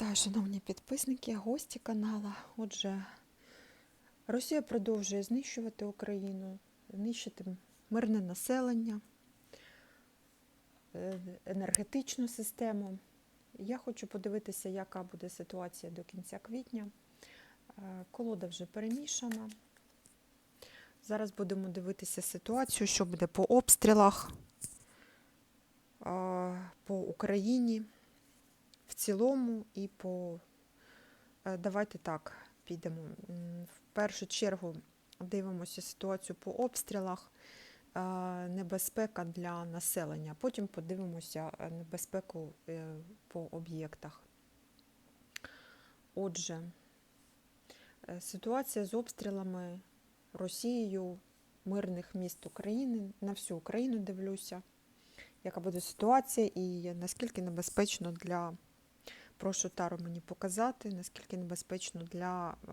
Вітаю, шановні підписники, гості канала. Отже, Росія продовжує знищувати Україну, знищити мирне населення, е, енергетичну систему. Я хочу подивитися, яка буде ситуація до кінця квітня. Е, Колода вже перемішана. Зараз будемо дивитися ситуацію, що буде по обстрілах е, по Україні в цілому і по. Е, Давайте так підемо. В першу чергу дивимося ситуацію по обстрілах, е, небезпека для населення. Потім подивимося е, небезпеку по об'єктах. Отже, ситуація з обстрілами Росією мирних міст України на всю Україну дивлюся, яка буде ситуація і наскільки небезпечно для Прошу Тару мені показати, наскільки небезпечно для е,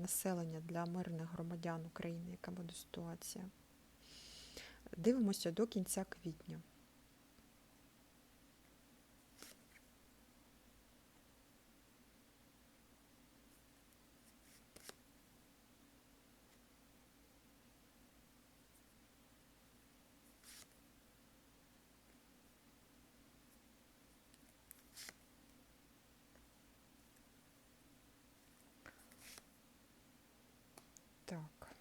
населення, для мирних громадян України, яка буде ситуація. Дивимося до кінця квітня. Так.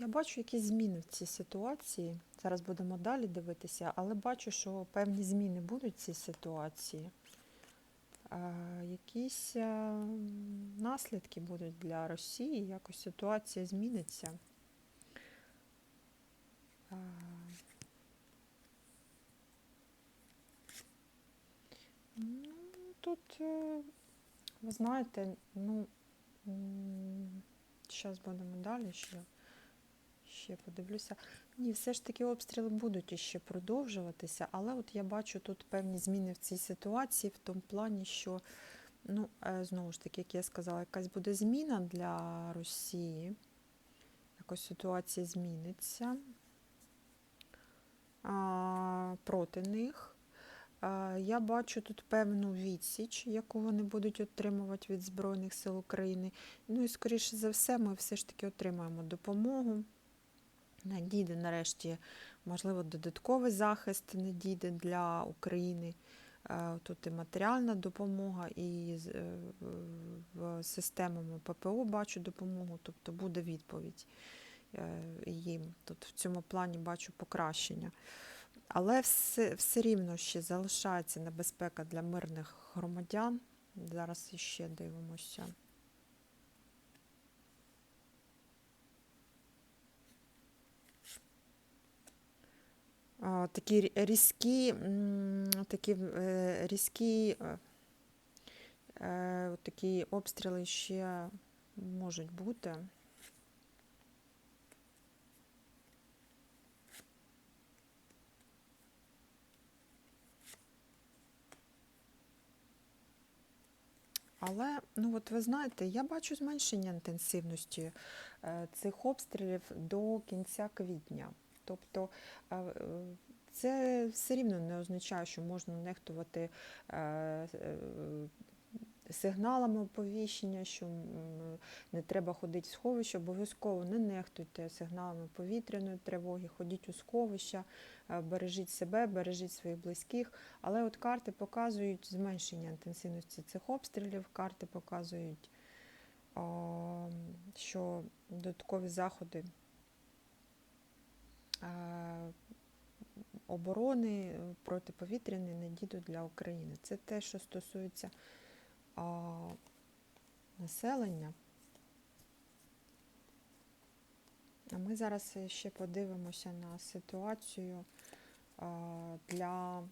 Я бачу якісь зміни в цій ситуації. Зараз будемо далі дивитися, але бачу, що певні зміни будуть в цій ситуації. Якісь е, наслідки будуть для Росії, якось ситуація зміниться. Ну, тут, е, ви знаєте, ну, зараз будемо далі ще, ще подивлюся. Ні, все ж таки обстріли будуть іще продовжуватися, але от я бачу тут певні зміни в цій ситуації, в тому плані, що, ну, е, знову ж таки, як я сказала, якась буде зміна для Росії. Якось ситуація зміниться а, проти них. Я бачу тут певну відсіч, яку вони будуть отримувати від Збройних сил України. Ну і, скоріше за все, ми все ж таки отримаємо допомогу. Надійде нарешті, можливо, додатковий захист надійде для України. Е, Тут і матеріальна допомога, і е, в системами ППО бачу допомогу, тобто буде відповідь е, їм. Тут в цьому плані бачу покращення. Але все, все рівно ще залишається небезпека для мирних громадян. Зараз іще дивимося. Такі різкі, такі е, різкі е, е, такі обстріли ще можуть бути. Але, ну от ви знаєте, я бачу зменшення інтенсивності цих обстрілів до кінця квітня. Тобто е, е, це все рівно не означає, що можна нехтувати е, сигналами оповіщення, що не треба ходити в сховище, обов'язково не нехтуйте сигналами повітряної тривоги, ходіть у сховища, бережіть себе, бережіть своїх близьких. Але от карти показують зменшення інтенсивності цих обстрілів, карти показують, що додаткові заходи оборони е, протиповітряної надіду для України. Це те, що стосується населення. А ми зараз ще подивимося на ситуацію а, для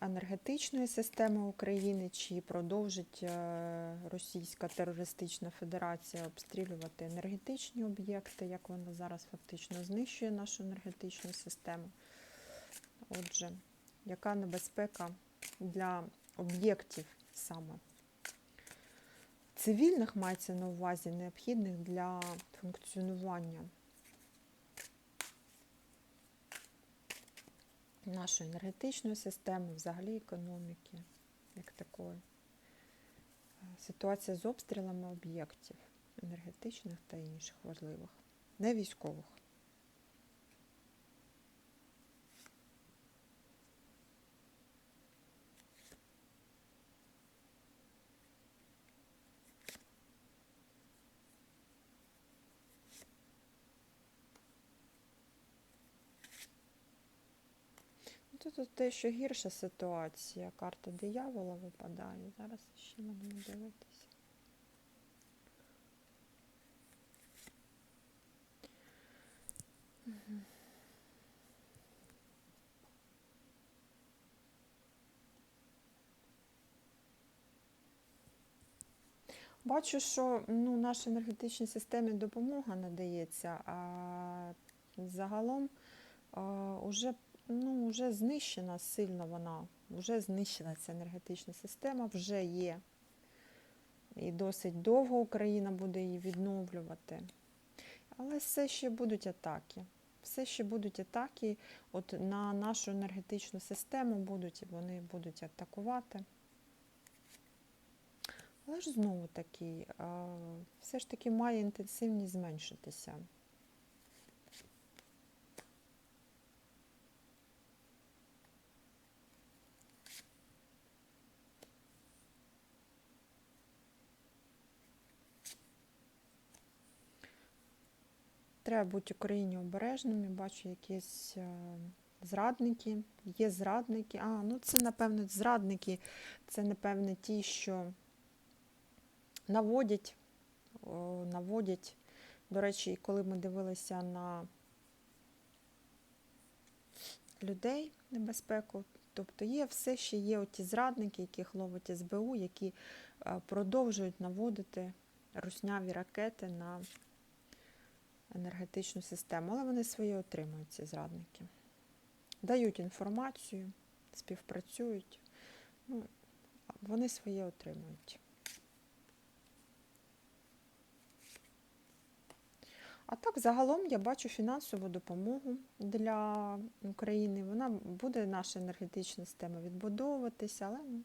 енергетичної системи України, чи продовжить е, Російська терористична федерація обстрілювати енергетичні об'єкти, як вона зараз фактично знищує нашу енергетичну систему. Отже, яка небезпека для об'єктів саме? Цивільних мається на увазі необхідних для функціонування нашої енергетичної системи, взагалі економіки, як такої. Ситуація з обстрілами об'єктів енергетичних та інших важливих, не військових. Ну, Тут те, що гірша ситуація, карта диявола випадає. Зараз ще будемо дивитися. Бачу, що ну, нашій енергетичній системі допомога надається, а загалом а, уже, ну, вже знищена сильно вона, вже знищена ця енергетична система, вже є. І досить довго Україна буде її відновлювати. Але все ще будуть атаки. Все ще будуть атаки от на нашу енергетичну систему, будуть, вони будуть атакувати. Але ж знову таки, все ж таки має інтенсивність зменшитися. Треба бути Україні обережними. Бачу якісь е, зрадники. Є зрадники. А, ну це, напевно, зрадники, це, напевно, ті, що наводять, наводять. До речі, коли ми дивилися на людей небезпеку, тобто є все ще є оті зрадники, яких ловить СБУ, які е, продовжують наводити русняві ракети на енергетичну систему, але вони свої отримують, ці зрадники. Дають інформацію, співпрацюють, ну, вони своє отримують. А так, загалом я бачу фінансову допомогу для України. Вона буде наша енергетична система відбудовуватися, але ну,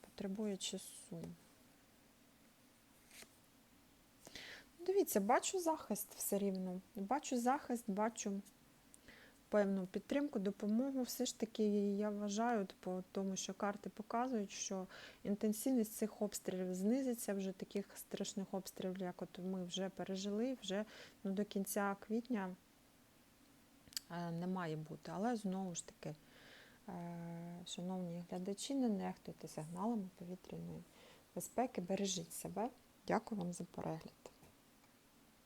потребує часу. Дивіться, бачу захист все рівно. Бачу захист, бачу певну підтримку, допомогу. Все ж таки, я вважаю, по тому, що карти показують, що інтенсивність цих обстрілів знизиться, вже таких страшних обстрілів, як от ми вже пережили, вже ну, до кінця квітня е, не має бути. Але знову ж таки, е, шановні глядачі, не нехтуйте сигналами повітряної безпеки, бережіть себе. Дякую вам за перегляд.